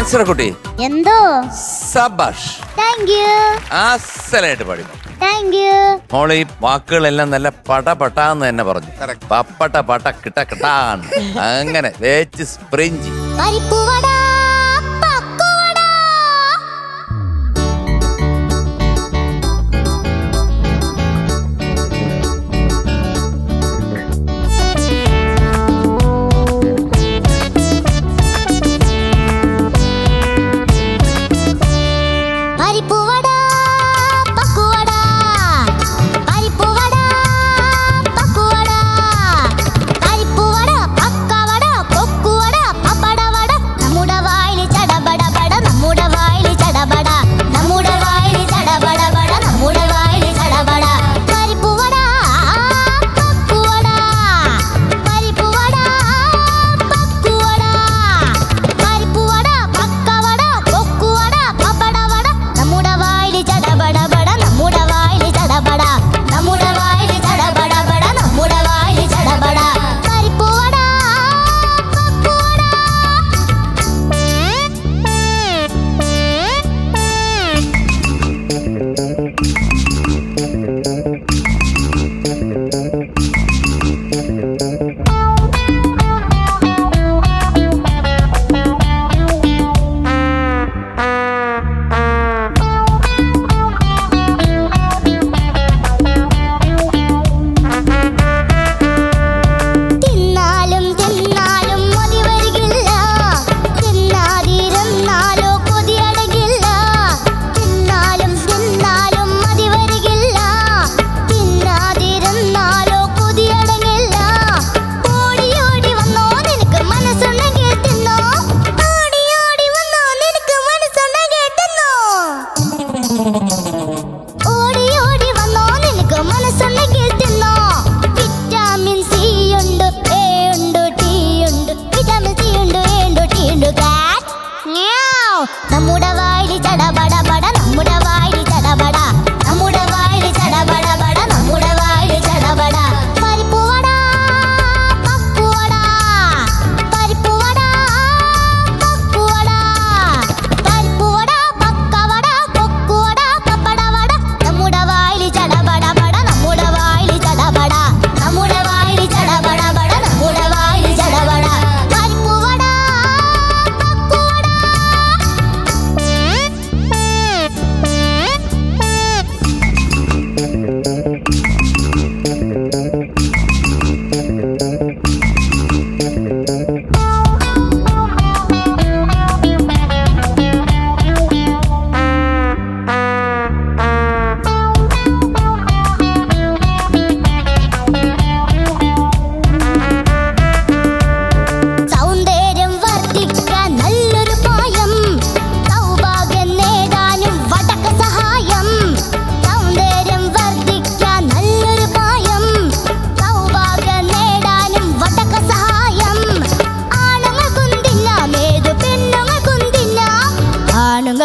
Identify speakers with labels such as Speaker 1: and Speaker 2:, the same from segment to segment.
Speaker 1: Answer കുട്ടി.
Speaker 2: എന്തോ?
Speaker 1: സബാഷ്.
Speaker 2: Thank you
Speaker 1: അസലായിട്ട് പാടി.
Speaker 2: താങ്ക്
Speaker 1: വാക്കുകളെല്ലാം നല്ല പട പട്ടാന്ന് തന്നെ പറഞ്ഞു. പപ്പട്ട പട്ട കിട്ട കിട്ടാന്ന്. അങ്ങനെ വേച്ച് സ്പ്രിഞ്ചി.
Speaker 2: പരിപ്പുവട.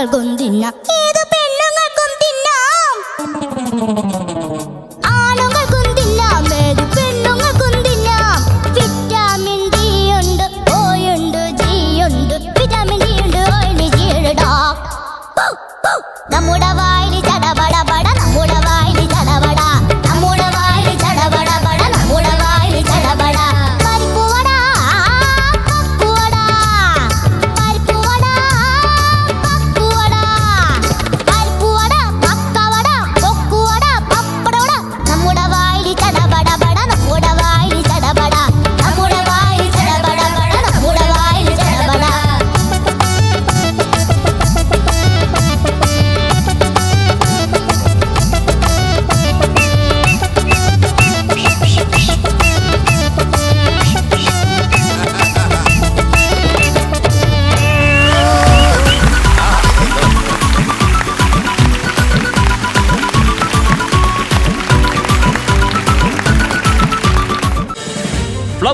Speaker 2: നൽകും തിന്ന ഏത് പെണ്ണുങ്ങൾക്കും തിന്നാം